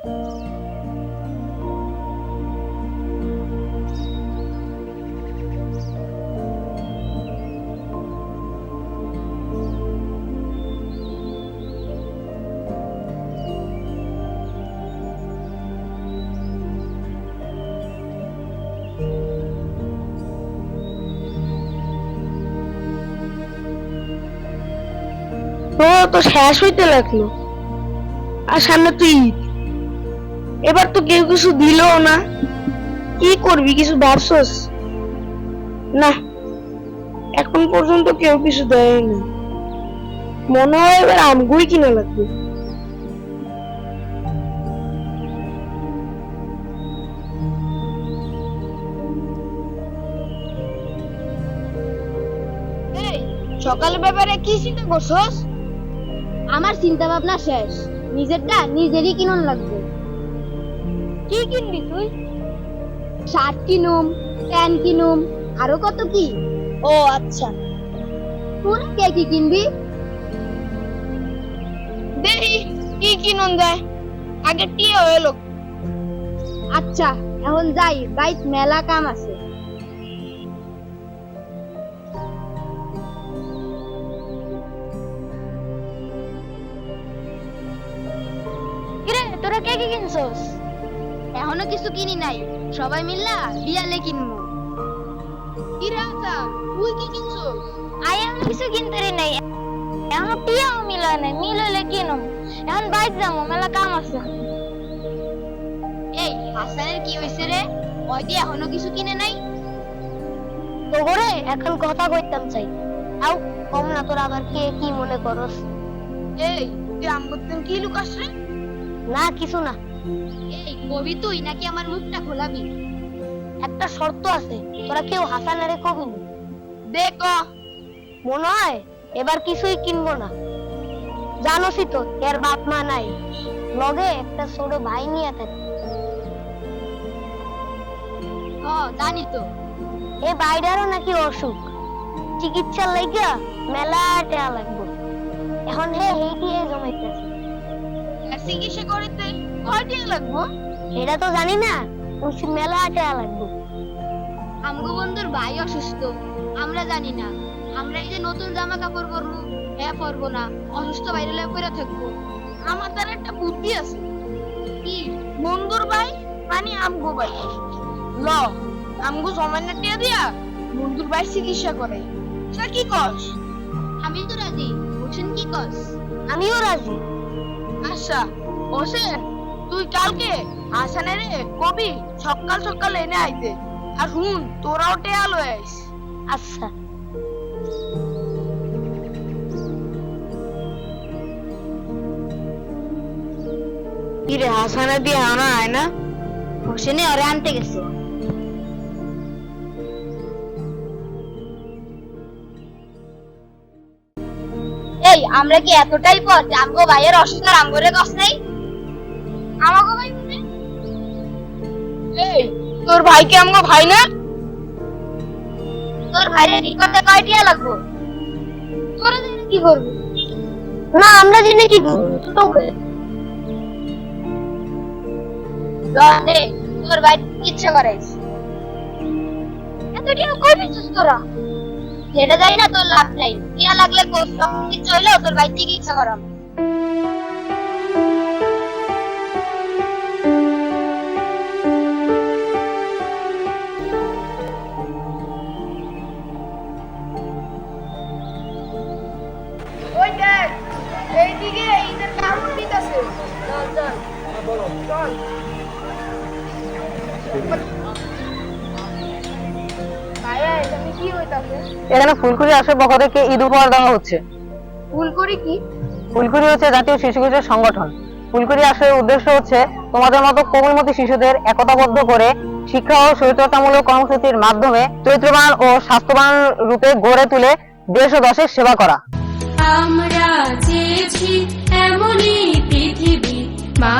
তো শেষ হইতে লাগল। আর সামনে তো ঈদ। এবার তো কেউ কিছু দিলও না। কি করবি, কিছু ভাবছস? না, এখন পর্যন্ত কেউ কিছু দেয়নি। মনে হয় এবার আমগুই কিনা লাগবে। সকাল ব্যাপারে কি চিন্তা করছস? আমার চিন্তা ভাবনা শেষ। নিজেরটা নিজেরই কিনুন লাগবে। কি কিনবি তুই? শার্ট কিনুম প্যান্ট কিনুম আরও কত কি? ও আচ্ছা। তুই কে কি কিনবি? দেখি কি কিনুন যায়। আগে টিয়ে হইল আচ্ছা এখন যাই বাইক মেলা কাম আছে। কিরে তোরা কে কি কিনছস? এখনও কিছু কিনি নাই। সবাই মিল্লা বিয়ালে কিনবো। কিরে তুই কি আই এমন কিছু কিনতে রে নাই। এখন টিয়াও মিলা নাই মিললে কিনুম এখন বাইক যাব মেলা কাম আছে। এই হাসানের কি হইছে রে? ওই দিয়ে এখনও কিছু কিনে নাই? ওগরে এখন কথা কইতাম চাই। আও কম না তোরা আবার কে কি মনে করস? এই তুই কি লুকাস রে? না কিছু না। এই কবি তুই নাকি আমার মুখটা খোলাবি? একটা শর্ত আছে তোরা কেউ হাসানারে কবি না। দেখ মনে হয় এবার কিছুই কিনবো না। জানোসই তো এর বাপ মা নাই। লগে একটা ছোট ভাই নিয়ে থাকে। জানি তো। এই বাইরেরও নাকি অসুখ। চিকিৎসার লাগিয়া মেলা টাকা লাগবে। এখন হে হেইটি জমাইতেছে। চিকিৎসা করিতে? কয় টাকা লাগবো? এটা তো জানি না মেলা টাকা লাগবে। আমগো বন্ধুর ভাই অসুস্থ আমরা জানি না। আমরা এই যে নতুন জামা কাপড় পরবো হ্যাঁ পরবো না অসুস্থ বাইরে পরে থাকব। আমার দ্বারা একটা বুদ্ধি আছে। কি? বন্ধুর ভাই মানে আমগো ভাই। ল আমগো জমান্য টিয়া দিয়া বন্ধুর ভাই চিকিৎসা করে। সেটা কি কস আমি তো রাজি বুঝছেন কি কস আমিও রাজি। আচ্ছা হোসেন তুই কালকে আসানে রে কবি? সকাল সকাল এনে আইতে। আর হুন তোরাও টেয়া লয়ে আইস। আচ্ছা। কিরে হাসানা দিয়ে আনা হয় না? হোসেনে ওরে আনতে গেছে। এই আমরা কি এতটাই যে আমগো ভাইয়ের অসুস্থ আমগোরে কষ্ট নেই? তোর ভাইকে আমগো ভাই না? তোর ভাইরে ঠিক করতে কয় টিয়া লাগবো? তোরা জানি কি করবি? না, আমরা জেনে কি তো দে। তোর ভাই ইচ্ছা করাইস এত টিয়া কই পেছিস তোরা? যেটা যাই না তোর লাভ নাই। টিয়া লাগলে কিছু হইলেও তোর ভাই চিকিৎসা করাম এখানে কি হইতাছে এখানে ফুলকুড়ি আসর পক্ষ থেকে ঈদ উপহার দেওয়া হচ্ছে। ভুল করি কি? ফুলকুড়ি হচ্ছে জাতীয় শিশু কিশোর সংগঠন। ফুলকুড়ি আসরের উদ্দেশ্য হচ্ছে তোমাদের মতো কোমলমতি শিশুদের একতাবদ্ধ করে শিক্ষা ও শরীরচর্চামূলক কর্মসূচির মাধ্যমে চরিত্রবান ও স্বাস্থ্যবান রূপে গড়ে তুলে দেশ ও দশের সেবা করা। আমরা চেয়েছি এমনই পৃথিবী মা